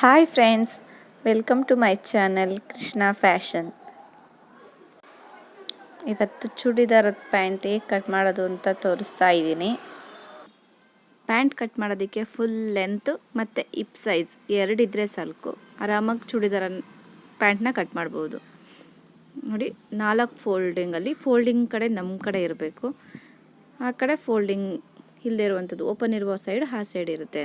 Hi friends welcome to my channel Krishna fashion ಇವತ್ತು ಚೂಡಿದಾರದ pant ಹೇಗೆ ಕಟ್ ಮಾಡೋದು ಅಂತ ತೋರಿಸ್ತಾ ಇದ್ದೀನಿ. ಪ್ಯಾಂಟ್ ಕಟ್ ಮಾಡೋದಕ್ಕೆ ಫುಲ್ ಲೆಂತ್ ಮತ್ತು ಇಪ್ ಸೈಜ್ ಎರಡಿದ್ರೆ ಸಾಕು ಆರಾಮಾಗಿ ಚೂಡಿದಾರ ಪ್ಯಾಂಟ್ನ ಕಟ್ ಮಾಡ್ಬೋದು. ನೋಡಿ, ನಾಲ್ಕು ಫೋಲ್ಡಿಂಗಲ್ಲಿ ಫೋಲ್ಡಿಂಗ್ ಕಡೆ ನಮ್ಮ ಕಡೆ ಇರಬೇಕು. ಆ ಕಡೆ ಫೋಲ್ಡಿಂಗ್ ಇಲ್ಲದೆ ಇರುವಂಥದ್ದು ಓಪನ್ ಇರುವ ಸೈಡ್ ಆ ಸೈಡ್ ಇರುತ್ತೆ.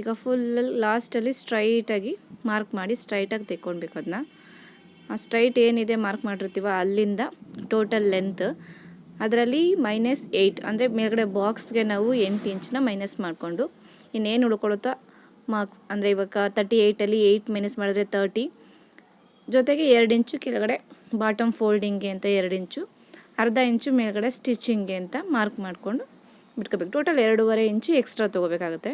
ಈಗ ಫುಲ್ ಲಾಸ್ಟಲ್ಲಿ ಸ್ಟ್ರೈಟಾಗಿ ಮಾರ್ಕ್ ಮಾಡಿ ಸ್ಟ್ರೈಟಾಗಿ ತೆಕ್ಕೊಳ್ಬೇಕು ಅದನ್ನ ಆ ಸ್ಟ್ರೈಟ್ ಏನಿದೆ ಮಾರ್ಕ್ ಮಾಡಿರ್ತೀವೋ ಅಲ್ಲಿಂದ ಟೋಟಲ್ ಲೆಂತ್ ಅದರಲ್ಲಿ ಮೈನಸ್ ಏಯ್ಟ್ ಅಂದರೆ ಮೇಲ್ಗಡೆ ಬಾಕ್ಸ್ಗೆ ನಾವು ಎಂಟು ಇಂಚನ್ನ ಮೈನಸ್ ಮಾಡಿಕೊಂಡು, ಇನ್ನೇನು ಉಳ್ಕೊಳುತ್ತೋ ಮಾರ್ಕ್ಸ್ ಅಂದರೆ ಇವಾಗ ತರ್ಟಿ ಏಯ್ಟಲ್ಲಿ ಏಯ್ಟ್ ಮೈನಸ್ ಮಾಡಿದ್ರೆ ತರ್ಟಿ ಜೊತೆಗೆ ಎರಡು ಇಂಚು ಕೆಳಗಡೆ ಬಾಟಮ್ ಫೋಲ್ಡಿಂಗ್ಗೆ ಅಂತ ಎರಡು ಇಂಚು ಅರ್ಧ ಇಂಚು ಮೇಲ್ಗಡೆ ಸ್ಟಿಚಿಂಗ್ಗೆ ಅಂತ ಮಾರ್ಕ್ ಮಾಡಿಕೊಂಡು ಬಿಟ್ಕೋಬೇಕು. ಟೋಟಲ್ ಎರಡೂವರೆ ಇಂಚು ಎಕ್ಸ್ಟ್ರಾ ತೊಗೋಬೇಕಾಗುತ್ತೆ.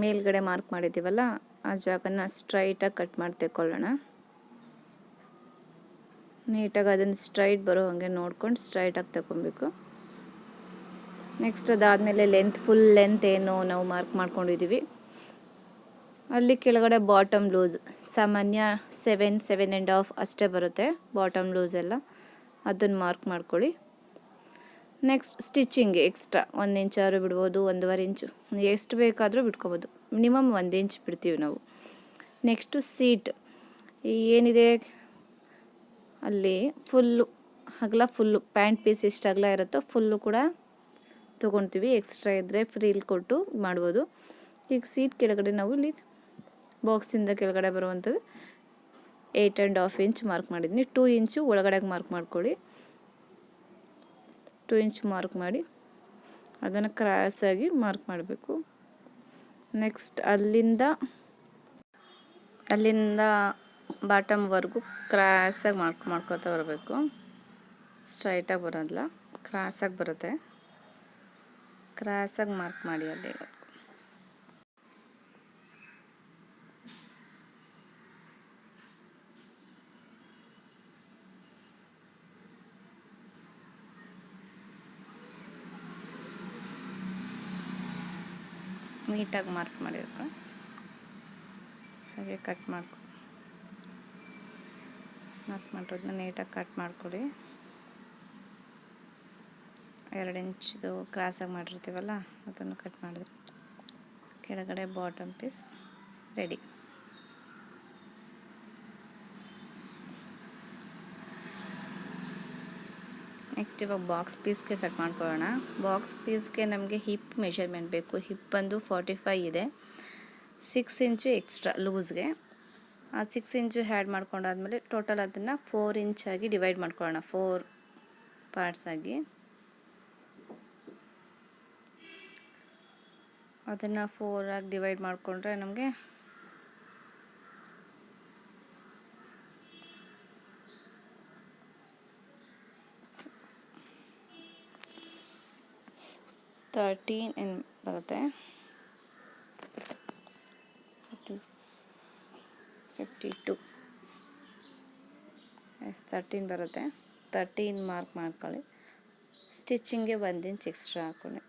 ಮೇಲ್ಗಡೆ ಮಾರ್ಕ್ ಮಾಡಿದ್ದೀವಲ್ಲ, ಆ ಜಾಗನ ಸ್ಟ್ರೈಟಾಗಿ ಕಟ್ ಮಾಡಿ ತೆಕ್ಕೊಳ್ಳೋಣ. ನೀಟಾಗಿ ಅದನ್ನು ಸ್ಟ್ರೈಟ್ ಬರೋ ಹಾಗೆ ನೋಡ್ಕೊಂಡು ಸ್ಟ್ರೈಟಾಗಿ ತಗೊಬೇಕು ನೆಕ್ಸ್ಟ್ ಅದಾದಮೇಲೆ ಲೆಂತ್, ಫುಲ್ ಲೆಂತ್ ಏನು ನಾವು ಮಾರ್ಕ್ ಮಾಡ್ಕೊಂಡಿದ್ದೀವಿ. ಅಲ್ಲಿ ಕೆಳಗಡೆ ಬಾಟಮ್ ಲೂಸ್, ಸಾಮಾನ್ಯ ಸೆವೆನ್ ಸೆವೆನ್ ಆ್ಯಂಡ್ ಹಾಫ್ ಅಷ್ಟೇ ಬರುತ್ತೆ ಬಾಟಮ್ ಲೂಸ್ ಎಲ್ಲ. ಅದನ್ನು ಮಾರ್ಕ್ ಮಾಡ್ಕೊಳ್ಳಿ. ನೆಕ್ಸ್ಟ್ ಸ್ಟಿಚಿಂಗ್ ಎಕ್ಸ್ಟ್ರಾ ಒಂದು ಇಂಚಾರು ಬಿಡ್ಬೋದು, ಒಂದೂವರೆ ಇಂಚು ಎಷ್ಟು ಬೇಕಾದರೂ ಬಿಟ್ಕೋಬೋದು. ಮಿನಿಮಮ್ ಒಂದು ಇಂಚ್ ಬಿಡ್ತೀವಿ ನಾವು. ನೆಕ್ಸ್ಟು ಸೀಟ್ ಏನಿದೆ? ಅಲ್ಲಿ ಫುಲ್ಲು ಅಗಲ ಫುಲ್ಲು ಪ್ಯಾಂಟ್ ಪೀಸ್ ಎಷ್ಟು ಅಗಲ ಇರುತ್ತೋ ಫುಲ್ಲು ಕೂಡ ತೊಗೊತೀವಿ. ಎಕ್ಸ್ಟ್ರಾ ಇದ್ದರೆ ಫ್ರೀಲ್ ಕೊಟ್ಟು ಮಾಡ್ಬೋದು. ಈಗ ಸೀಟ್ ಕೆಳಗಡೆ ನಾವು ಇಲ್ಲಿ ಬಾಕ್ಸಿಂದ ಕೆಳಗಡೆ ಬರುವಂಥದ್ದು eight and half inch mark ಮಾಡಿದ್ದೀನಿ. ಟೂ ಇಂಚು ಒಳಗಡೆಗೆ ಮಾರ್ಕ್ ಮಾಡ್ಕೊಳ್ಳಿ. ಟು ಇಂಚ್ ಮಾರ್ಕ್ ಮಾಡಿ ಅದನ್ನು ಕ್ರಾಸಾಗಿ ಮಾರ್ಕ್ ಮಾಡಬೇಕು. ನೆಕ್ಸ್ಟ್ ಅಲ್ಲಿಂದ ಅಲ್ಲಿಂದ ಬಾಟಮ್ವರೆಗೂ ಕ್ರಾಸಾಗಿ ಮಾರ್ಕ್ ಮಾಡ್ಕೋತಾ ಬರಬೇಕು. ಸ್ಟ್ರೈಟಾಗಿ ಬರೋದಿಲ್ಲ ಕ್ರಾಸಾಗಿ ಬರುತ್ತೆ. ಕ್ರಾಸಾಗಿ ಮಾರ್ಕ್ ಮಾಡಿ ಅಲ್ಲಿ. ನೀಟಾಗಿ ಮಾರ್ಕ್ ಮಾಡಿರ್ಕೊ ಹಾಗೆ ಕಟ್ ಮಾಡ್ಕೊ ಮಾರ್ಕ್ ಮಾಡಿರೋದನ್ನ ನೀಟಾಗಿ ಕಟ್ ಮಾಡ್ಕೊಡಿ. ಎರಡು ಇಂಚ್ದು ಕ್ರಾಸಾಗಿ ಮಾಡಿರ್ತೀವಲ್ಲ, ಅದನ್ನು ಕಟ್ ಮಾಡಿದ್ರೆ ಕೆಳಗಡೆ ಬಾಟಮ್ ಪೀಸ್ ರೆಡಿ ನೆಕ್ಸ್ಟ್ ಇವಾಗ ಬಾಕ್ಸ್ ಪೀಸ್ಗೆ ಕಟ್ ಮಾಡ್ಕೊಳ್ಳೋಣ. ಬಾಕ್ಸ್ ಪೀಸ್ಗೆ ನಮಗೆ ಹಿಪ್ ಮೆಷರ್ಮೆಂಟ್ ಬೇಕು. ಹಿಪ್ ಬಂದು ಫಾರ್ಟಿ ಫೈ ಇದೆ ಸಿಕ್ಸ್ ಇಂಚು ಎಕ್ಸ್ಟ್ರಾ ಲೂಸ್ಗೆ ಆ ಸಿಕ್ಸ್ ಇಂಚು ಹ್ಯಾಡ್ ಮಾಡ್ಕೊಂಡಾದ್ಮೇಲೆ ಟೋಟಲ್ ಅದನ್ನು ಫೋರ್ ಇಂಚಾಗಿ ಡಿವೈಡ್ ಮಾಡ್ಕೊಳ್ಳೋಣ. ಫೋರ್ ಪಾರ್ಟ್ಸಾಗಿ ಅದನ್ನು ಫೋರಾಗಿ ಡಿವೈಡ್ ಮಾಡಿಕೊಂಡ್ರೆ ನಮಗೆ ತರ್ಟೀನ್ ಏನು ಬರುತ್ತೆ. ಫಿಫ್ಟಿ ಟು ಎಸ್ ತರ್ಟೀನ್ ಬರುತ್ತೆ. ತರ್ಟೀನ್ ಮಾರ್ಕ್ ಮಾಡ್ಕೊಳ್ಳಿ. ಸ್ಟಿಚಿಂಗ್ಗೆ ಒಂದು ಇಂಚ್ ಎಕ್ಸ್ಟ್ರಾ ಹಾಕೊಳ್ಳಿ.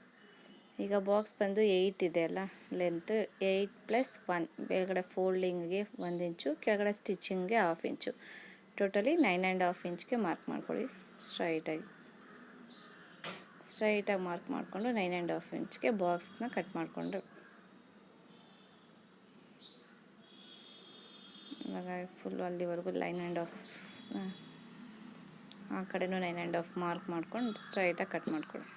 ಈಗ ಬಾಕ್ಸ್ ಬಂದು ಏಯ್ಟ್ ಇದೆ ಅಲ್ಲ? ಲೆಂತ್ ಏಯ್ಟ್ ಪ್ಲಸ್ ಒನ್ ಮೇಲ್ಗಡೆ ಫೋಲ್ಡಿಂಗ್ಗೆ ಒಂದು ಇಂಚು, ಕೆಳಗಡೆ ಸ್ಟಿಚಿಂಗ್ಗೆ half inch. Totally nine and half ಇಂಚ್ಗೆ mark ಮಾಡ್ಕೊಳ್ಳಿ. ಸ್ಟ್ರೈಟಾಗಿ ಸ್ಟ್ರೈಟಾಗಿ ಮಾರ್ಕ್ ಮಾಡಿಕೊಂಡು ನೈನ್ ಆ್ಯಂಡ್ ಹಾಫ್ ಇಂಚ್ಗೆ ಬಾಕ್ಸ್ನ ಕಟ್ ಮಾಡಿಕೊಂಡು. ಇವಾಗ ಫುಲ್ ಅಲ್ಲಿವರೆಗೂ ಲೈನ್ ಆ್ಯಂಡ್ ಆಫ್ ಆ ಕಡೆನೂ ನೈನ್ ಆ್ಯಂಡ್ ಆಫ್ ಮಾರ್ಕ್ ಮಾಡ್ಕೊಂಡು ಸ್ಟ್ರೈಟಾಗಿ ಕಟ್ ಮಾಡ್ಕೊಳ್ಳಿ.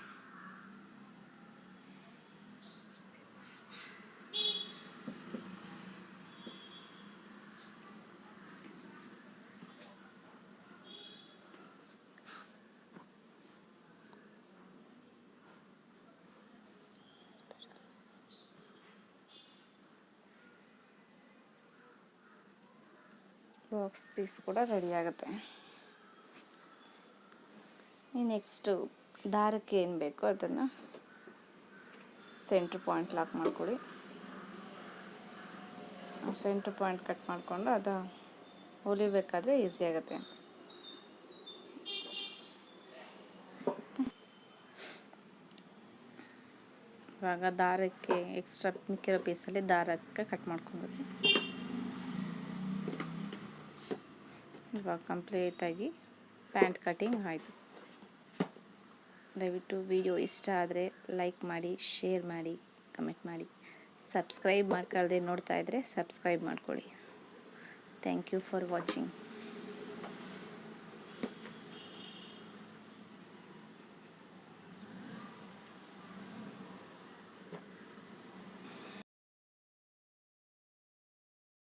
ಬಾಕ್ಸ್ ಪೀಸ್ ಕೂಡ ರೆಡಿ ಆಗುತ್ತೆ. ನೆಕ್ಸ್ಟು ದಾರಕ್ಕೆ ಏನು ಬೇಕೋ ಅದನ್ನು ಸೆಂಟ್ರ್ ಪಾಯಿಂಟ್ ಲಾಕ್ ಮಾಡಿಕೊಡಿ ಸೆಂಟ್ರ್ ಪಾಯಿಂಟ್ ಕಟ್ ಮಾಡಿಕೊಂಡು ಅದು ಹೊಲಿಬೇಕಾದ್ರೆ ಈಸಿ ಆಗುತ್ತೆ. ಇವಾಗ ದಾರಕ್ಕೆ ಎಕ್ಸ್ಟ್ರಾ ಮಿಕ್ಕಿರೋ ಪೀಸಲ್ಲಿ ದಾರಕ್ಕೆ ಕಟ್ ಮಾಡ್ಕೊಬೇಕು. ಇವಾಗ ಕಂಪ್ಲೀಟಾಗಿ ಪ್ಯಾಂಟ್ ಕಟಿಂಗ್ ಆಯಿತು. ದಯವಿಟ್ಟು ವಿಡಿಯೋ ಇಷ್ಟ ಆದರೆ ಲೈಕ್ ಮಾಡಿ, ಶೇರ್ ಮಾಡಿ, ಕಮೆಂಟ್ ಮಾಡಿ. ಸಬ್ಸ್ಕ್ರೈಬ್ ಮಾಡ್ಕೊಳ್ದೆ ನೋಡ್ತಾ ಇದ್ದರೆ ಸಬ್ಸ್ಕ್ರೈಬ್ ಮಾಡ್ಕೊಳ್ಳಿ. Thank you for watching.